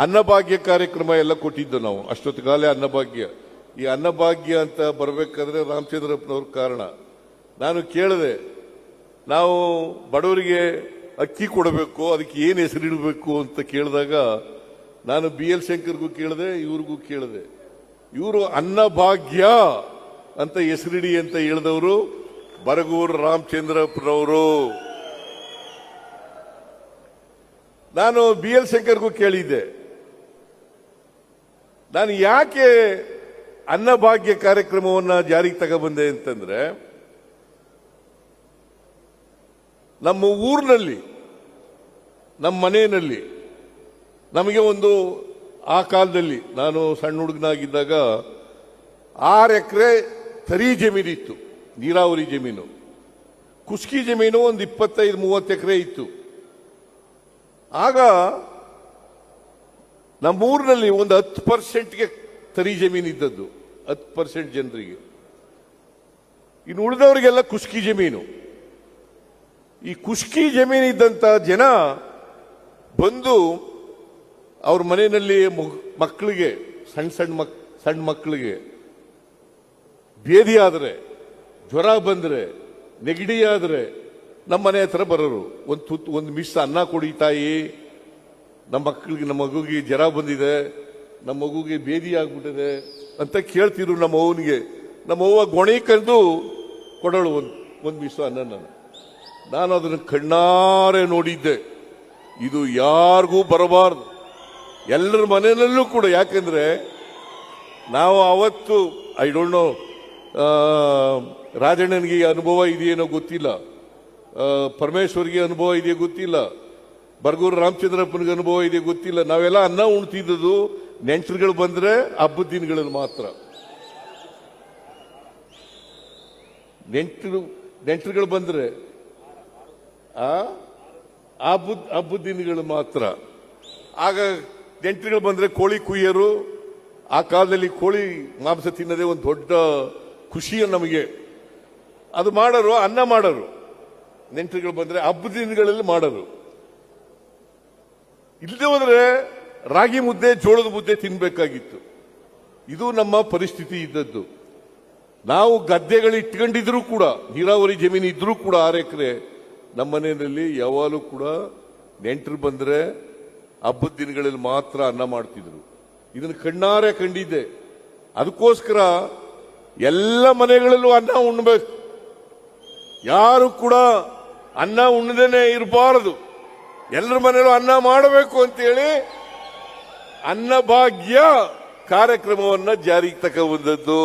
ಅನ್ನಭಾಗ್ಯ ಕಾರ್ಯಕ್ರಮ ಎಲ್ಲ ಕೊಟ್ಟಿದ್ದು ನಾವು. ಅಷ್ಟೊತ್ತಿಗಾಲೇ ಅನ್ನಭಾಗ್ಯ. ಈ ಅನ್ನಭಾಗ್ಯ ಅಂತ ಬರಬೇಕಾದ್ರೆ ರಾಮಚಂದ್ರಪ್ಪನವ್ರ ಕಾರಣ. ನಾನು ಕೇಳಿದೆ, ನಾವು ಬಡವರಿಗೆ ಅಕ್ಕಿ ಕೊಡಬೇಕು, ಅದಕ್ಕೆ ಏನು ಹೆಸರಿಡಬೇಕು ಅಂತ ಕೇಳಿದಾಗ ನಾನು ಬಿ ಎಲ್ ಶಂಕರ್ಗೂ ಕೇಳಿದೆ, ಇವ್ರಿಗೂ ಕೇಳಿದೆ. ಇವರು ಅನ್ನಭಾಗ್ಯ ಅಂತ ಹೆಸರಿಡಿ ಅಂತ ಹೇಳಿದವರು ಬರಗೂರು ರಾಮಚಂದ್ರಪ್ಪನವರು. ನಾನು ಬಿ ಎಲ್ ಶಂಕರ್ಗೂ ಕೇಳಿದ್ದೆ. ನಾನು ಯಾಕೆ ಅನ್ನಭಾಗ್ಯ ಕಾರ್ಯಕ್ರಮವನ್ನು ಜಾರಿಗೆ ತಗೊಬಂದೆ ಅಂತಂದ್ರೆ, ನಮ್ಮ ಊರಿನಲ್ಲಿ, ನಮ್ಮ ಮನೆಯಲ್ಲಿ, ನಮಗೆ ಒಂದು, ಆ ಕಾಲದಲ್ಲಿ ನಾನು ಸಣ್ಣ ಹುಡುಗನಾಗಿದ್ದಾಗ ಆರು ಎಕರೆ ತರಿ ಜಮೀನಿತ್ತು ನೀರಾವರಿ ಜಮೀನು. ಕುಸ್ಕಿ ಜಮೀನು ಒಂದು ಇಪ್ಪತ್ತೈದು, ಮೂವತ್ತು ಎಕರೆ ಇತ್ತು. ಆಗ ನಮ್ಮೂರಿನಲ್ಲಿ ಒಂದು ಹತ್ತು ಪರ್ಸೆಂಟ್ಗೆ ತರಿ ಜಮೀನು ಇದ್ದದ್ದು, ಹತ್ತು ಪರ್ಸೆಂಟ್ ಜನರಿಗೆ. ಇನ್ನು ಉಳಿದವರಿಗೆಲ್ಲ ಕುಸ್ಕಿ ಜಮೀನು. ಈ ಕುಸ್ಕಿ ಜಮೀನು ಇದ್ದಂಥ ಜನ ಬಂದು ಅವ್ರ ಮನೆಯಲ್ಲಿ ಮಕ್ಕಳಿಗೆ ಸಣ್ಣ ಸಣ್ಣ ಮಕ್ ಸಣ್ಣ ಮಕ್ಕಳಿಗೆ ಬೇದಿ ಆದರೆ ಜ್ವರ ಬಂದ್ರೆ ನೆಗಡಿ ಆದರೆ ನಮ್ಮ ಮನೆ ಹತ್ರ ಬರೋರು. ಒಂದು ತುತ್ತು, ಒಂದು ಮಿಸ್ ಅನ್ನ ಕೊಡಿ ತಾಯಿ ನಮ್ಮ ಮಕ್ಕಳಿಗೆ, ನಮ್ಮ ಮಗುಗೆ ಜ್ವರ ಬಂದಿದೆ, ನಮ್ಮ ಮಗುಗೆ ಬೇದಿ ಆಗ್ಬಿಟ್ಟಿದೆ ಅಂತ ಕೇಳ್ತಿದ್ರು ನಮ್ಮ ಅವನಿಗೆ ನಮ್ಮ ಅವ್ವ ಗೊಣೆ ಕಂದು ಕೊಡೋಳು ಒಂದು ಒಂದು ಮಿಸ್ ಅನ್ನ ನಾನು. ನಾನು ಅದನ್ನು ಕಣ್ಣಾರೆ ನೋಡಿದ್ದೆ. ಇದು ಯಾರಿಗೂ ಬರಬಾರ್ದು. ಎಲ್ಲರ ಮನೆಯಲ್ಲೂ ಕೂಡ, ಯಾಕಂದ್ರೆ ನಾವು ಅವತ್ತು ಐ ಡೋಂಟ್ ನೋ ರಾಜಣ್ಣನಿಗೆ ಅನುಭವ ಇದೆಯೇನೋ ಗೊತ್ತಿಲ್ಲ. ಪರಮೇಶ್ವರ್ಗೆ ಅನುಭವ ಇದೆಯೋ ಗೊತ್ತಿಲ್ಲ. ಬರ್ಗೂರು ರಾಮಚಂದ್ರಪ್ಪನಿಗೆ ಅನುಭವ ಇದೆ, ಗೊತ್ತಿಲ್ಲ. ನಾವೆಲ್ಲ ಅನ್ನ ಉಣ್ತಿದ್ದದು ನೆಂಟರುಗಳು ಬಂದ್ರೆ ಹಬ್ಬದ ದಿನಗಳಲ್ಲಿ ಮಾತ್ರ. ನೆಂಟರು, ನೆಂಟರುಗಳು ಬಂದ್ರೆ, ಆ, ಹಬ್ಬದ ಹಬ್ಬದ ದಿನಗಳು ಮಾತ್ರ. ಆಗ ನೆಂಟರುಗಳು ಬಂದ್ರೆ ಕೋಳಿ ಕುಯ್ಯರು, ಆ ಕಾಲದಲ್ಲಿ ಕೋಳಿ ಮಾಂಸ ತಿನ್ನದೇ ಒಂದು ದೊಡ್ಡ ಖುಷಿಯ ನಮಗೆ. ಅದು ಮಾಡೋರು, ಅನ್ನ ಮಾಡೋರು. ನೆಂಟರುಗಳು ಬಂದ್ರೆ ಹಬ್ಬದ ದಿನಗಳಲ್ಲಿ ಮಾಡೋರು. ಇಲ್ಲದೆ ಹೋದ್ರೆ ರಾಗಿ ಮುದ್ದೆ, ಜೋಳದ ಮುದ್ದೆ ತಿನ್ನಬೇಕಾಗಿತ್ತು ಇದು ನಮ್ಮ ಪರಿಸ್ಥಿತಿ ಇದ್ದದ್ದು. ನಾವು ಗದ್ದೆಗಳು ಇಟ್ಕೊಂಡಿದ್ರು ಕೂಡ, ನೀರಾವರಿ ಜಮೀನು ಇದ್ರೂ ಕೂಡ ಆರು ಎಕರೆ, ನಮ್ಮ ಮನೆಯಲ್ಲಿ ಯಾವಾಗಲೂ ಕೂಡ ನೆಂಟರು ಬಂದರೆ ಹಬ್ಬದ ದಿನಗಳಲ್ಲಿ ಮಾತ್ರ ಅನ್ನ ಮಾಡ್ತಿದ್ರು. ಇದನ್ನು ಕಣ್ಣಾರೆ ಕಂಡಿದ್ದೆ. ಅದಕ್ಕೋಸ್ಕರ ಎಲ್ಲ ಮನೆಗಳಲ್ಲೂ ಅನ್ನ ಉಣ್ಬೇಕು. ಯಾರು ಕೂಡ ಅನ್ನ ಉಣ್ಣದೇನೆ ಇರಬಾರದು. ಎಲ್ಲರ ಮನೆಯಲ್ಲೂ ಅನ್ನ ಮಾಡಬೇಕು ಅಂತೇಳಿ ಅನ್ನಭಾಗ್ಯ ಕಾರ್ಯಕ್ರಮವನ್ನು ಜಾರಿಗೆ ತಗೊಂಡದ್ದು